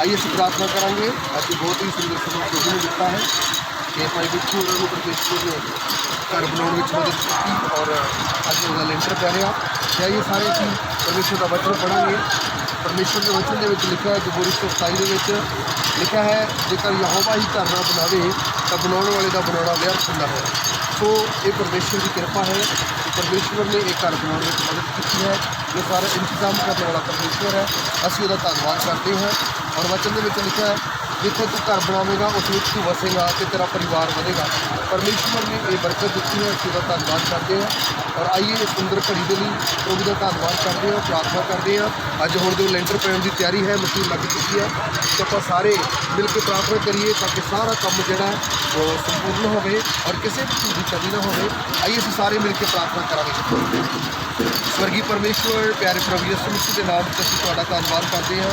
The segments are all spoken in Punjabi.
ਆਈਏ ਅਸੀਂ ਪ੍ਰਾਰਥਨਾ ਕਰਾਂਗੇ। ਅੱਜ ਬਹੁਤ ਹੀ ਸੁੰਦਰ ਸਮਾਂ ਪ੍ਰਭੂ ਨੇ ਦਿੱਤਾ ਹੈ ਕਿ ਭਾਈ ਬਿੱਟੂ ਉਹਨਾਂ ਨੂੰ ਪਰਮੇਸ਼ਵਰ ਦੇ ਘਰ ਬਣਾਉਣ ਵਿੱਚ ਮਦਦ ਕੀਤੀ ਔਰ ਅੱਜ ਉਹਦਾ ਲੈਂਟਰ ਪੈ ਰਿਹਾ। ਤੇ ਇਹ ਸਾਰੇ ਅਸੀਂ ਪਰਮੇਸ਼ਵਰ ਦਾ ਵਚਨ ਪੜਾਂਗੇ ਪਰਮੇਸ਼ਵਰ ਦੇ ਵਚਨ ਦੇ ਵਿੱਚ ਲਿਖਿਆ ਹੈ, ਜਬੂਰੀ 27 ਦੇ ਵਿੱਚ ਲਿਖਿਆ ਹੈ, ਜੇਕਰ ਯਹੋਵਾ ਹੀ ਘਰ ਨਾ ਬਣਾਵੇ, ਤਾਂ ਬਣਾਉਣ ਵਾਲੇ ਦਾ ਬਣਾਉਣਾ ਵਿਅਰਥ ਹੁੰਦਾ ਹੈ। ਸੋ ਇਹ ਪਰਮੇਸ਼ਵਰ ਦੀ ਕਿਰਪਾ ਹੈ। ਕਿ ਨੇ ਇਹ ਘਰ ਬਣਾਉਣ ਵਿੱਚ ਮਦਦ ਕੀਤੀ ਹੈ। ਜੋ ਸਾਰਾ ਇੰਤਜ਼ਾਮ ਕਰਨ ਵਾਲਾ ਪਰਮੇਸ਼ਵਰ ਹੈ। ਅਸੀਂ ਉਹਦਾ ਧੰਨਵਾਦ ਕਰਦੇ ਹਾਂ। ਔਰ ਵਚਨ ਦੇ ਵਿੱਚ ਲਿਖਿਆ ਹੈ ਜਿੱਥੇ ਤੂੰ ਘਰ ਬਣਾਵੇਂਗਾ, ਉਸ ਵਿੱਚ ਤੂੰ ਵਸੇਗਾ ਤੇ ਤੇਰਾ ਪਰਿਵਾਰ ਵਧੇਗਾ। ਪਰਮੇਸ਼ਵਰ ਨੇ ਇਹ ਬਰਕਤ ਦਿੱਤੀ ਹੈ, ਅਸੀਂ ਉਹਦਾ ਧੰਨਵਾਦ ਕਰਦੇ ਹਾਂ। ਔਰ ਆਈਏ ਇਸ ਸੁੰਦਰ ਘੜੀ ਦੇ ਲਈ ਪ੍ਰਭੂ ਦਾ ਧੰਨਵਾਦ ਕਰਦੇ ਹਾਂ, ਪ੍ਰਾਰਥਨਾ ਕਰਦੇ ਹਾਂ। ਅੱਜ ਹੁਣ ਜੋ ਲੈਂਟਰ ਪੈਣ ਦੀ ਤਿਆਰੀ ਹੈ, ਮਸ਼ੀਨ ਲੱਗ ਚੁੱਕੀ ਹੈ। ਤੇ ਆਪਾਂ ਸਾਰੇ ਮਿਲ ਕੇ ਪ੍ਰਾਰਥਨਾ ਕਰੀਏ ਤਾਂ ਕਿ ਸਾਰਾ ਕੰਮ ਜਿਹੜਾ ਹੈ, ਉਹ ਸੰਪੂਰਨ ਹੋਵੇ ਔਰ ਕਿਸੇ ਵੀ ਚੀਜ਼ ਦੀ ਕਮੀ ਨਾ ਹੋਵੇ। ਆਈਏ ਅਸੀਂ ਸਾਰੇ ਮਿਲ ਕੇ ਪ੍ਰਾਰਥਨਾ ਕਰਾਂਗੇ। ਸਵਰਗੀ ਪਰਮੇਸ਼ਵਰ, ਪਿਆਰੇ ਪ੍ਰਭੂ ਯਿਸੂ ਮਸੀਹ ਦੇ ਨਾਮ ਵਿੱਚ ਅਸੀਂ ਤੁਹਾਡਾ ਧੰਨਵਾਦ ਕਰਦੇ ਹਾਂ।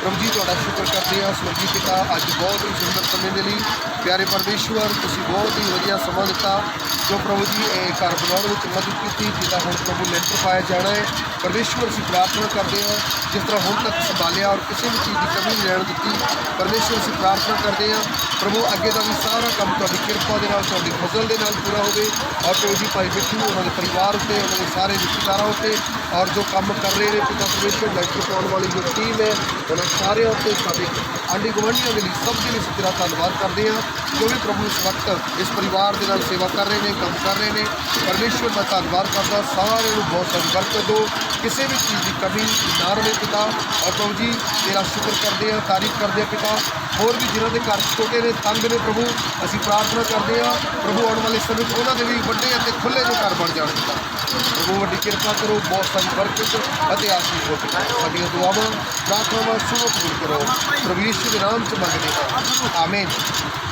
ਪ੍ਰਭੂ ਜੀ, ਤੁਹਾਡਾ ਸ਼ੁਕਰ ਕਰਦੇ ਹਾਂ। ਸਵਰਗੀ ਪਿਤਾ ਅੱਜ ਬਹੁਤ ਹੀ ਸੁੰਦਰ ਸਮੇਂ ਦੇ ਲਈ। ਪਿਆਰੇ ਪਰਮੇਸ਼ਵਰ, ਤੁਸੀਂ ਬਹੁਤ ਹੀ ਵਧੀਆ ਸਮਾਂ ਦਿੱਤਾ। ਜੋ ਪ੍ਰਭੂ ਜੀ, ਇਹ ਘਰ ਬਣਾਉਣ ਵਿੱਚ ਮਦਦ ਕੀਤੀ ਜਿਹਦਾ ਹੁਣ ਪ੍ਰਭੂ ਲੈਂਟਰ ਪਾਇਆ ਜਾਣਾ ਹੈ। ਪਰਮੇਸ਼ਵਰ ਅਸੀਂ ਪ੍ਰਾਰਥਨਾ ਕਰਦੇ ਹਾਂ, ਜਿਸ ਤਰ੍ਹਾਂ ਹੁਣ ਤੱਕ ਸੰਭਾਲਿਆ ਔਰ ਕਿਸੇ ਵੀ ਚੀਜ਼ ਦੀ ਕਮੀ ਨਹੀਂ ਰਹਿਣ ਦਿੱਤੀ, ਪਰਮੇਸ਼ਵਰ ਅਸੀਂ ਪ੍ਰਾਰਥਨਾ ਕਰਦੇ ਹਾਂ, ਪ੍ਰਭੂ ਅੱਗੇ ਦਾ ਵੀ ਸਾਰਾ ਕੰਮ ਤੁਹਾਡੀ ਕਿਰਪਾ ਦੇ ਨਾਲ, ਤੁਹਾਡੀ ਫਜ਼ਲ ਦੇ ਨਾਲ ਪੂਰਾ ਹੋਵੇ ਔਰ ਪ੍ਰਭੂ ਜੀ ਭਾਈ ਬਿੱਟੂ ਉਹਨਾਂ ਦੇ ਪਰਿਵਾਰ ਉੱਤੇ, ਉਹਨਾਂ ਦੇ ਸਾਰੇ ਰਿਸ਼ਤੇਦਾਰਾਂ ਉੱਤੇ ਔਰ ਜੋ ਕੰਮ ਕਰ ਰਹੇ ਨੇ, ਪਿਤਾ ਪਰਮੇਸ਼ਵਰ ਲੈਟਰ ਪਾਉਣ ਵਾਲੀ ਜੋ ਟੀਮ ਹੈ, ਉਹਨਾਂ ਸਾਰਿਆਂ ਉੱਤੇ ਸਾਡੇ ਆਂਢੀ ਗੁਆਂਢੀਆਂ ਦੇ ਲਈ ਸਭ ਦੇ ਲਈ ਅਸੀਂ ਤੇਰਾ ਧੰਨਵਾਦ ਕਰਦੇ ਹਾਂ, ਜੋ ਵੀ ਪ੍ਰਭੂ ਇਸ ਵਕਤ ਇਸ ਪਰਿਵਾਰ ਦੇ ਨਾਲ ਸੇਵਾ ਕਰ ਰਹੇ ਨੇ, ਕੰਮ ਕਰ ਰਹੇ ਨੇ, ਪਰਮੇਸ਼ਵਰ ਦਾ ਧੰਨਵਾਦ ਕਰਦਾ, ਸਾਰਿਆਂ ਨੂੰ ਬਹੁਤ ਸਾਰੀ ਬਰਕਤ ਦਿਓ। ਕਿਸੇ ਵੀ ਚੀਜ਼ ਦੀ ਕਮੀ ਨਾ ਰਹੇ ਪਿਤਾ। ਔਰ ਪ੍ਰਭੂ ਜੀ, ਤੇਰਾ ਸ਼ੁਕਰ ਕਰਦੇ ਹਾਂ ਤਾਰੀਫ ਕਰਦੇ ਹਾਂ ਪਿਤਾ। ਹੋਰ ਵੀ ਜਿਨ੍ਹਾਂ ਦੇ ਘਰ ਛੋਟੇ ਨੇ, ਤੰਗ ਨੇ ਪ੍ਰਭੂ, ਅਸੀਂ ਪ੍ਰਾਰਥਨਾ ਕਰਦੇ ਹਾਂ ਪ੍ਰਭੂ ਆਉਣ ਵਾਲੇ ਸਮੇਂ 'ਚ ਉਹਨਾਂ ਦੇ ਵੀ ਵੱਡੇ ਅਤੇ ਖੁੱਲੇ ਜਿਹੇ ਘਰ ਬਣ ਜਾਣ ਪਿਤਾ। ਪ੍ਰਭੂ, ਵੱਡੀ ਕਿਰਪਾ ਕਰੋ, ਬਹੁਤ ਸਾਰੀ ਬਰਕਤ ਅਤੇ ਆਸ਼ੀਸ਼ ਹੋ ਸਾਡੀਆਂ ਦੁਆਵਾਂ, ਪ੍ਰਾਰਥਨਾਵਾਂ ਸੁਣੋ ਕਬੂਲ ਕਰੋ। ਪ੍ਰਭੂ ਯਿਸੂ ਦੇ ਨਾਮ 'ਚ ਮੰਗਦੇ ਹਾਂ। ਆਮੀਨ।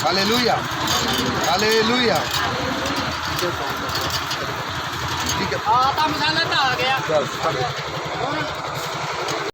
ਹਾਲੇਲੂਇਆ। ਹਾਲੇਲੂਇਆ। ਠੀਕ ਹੈ। ਆ ਤਾਂ ਮਸਾਲਾ ਤਾਂ ਆ ਗਿਆ। ਬਸ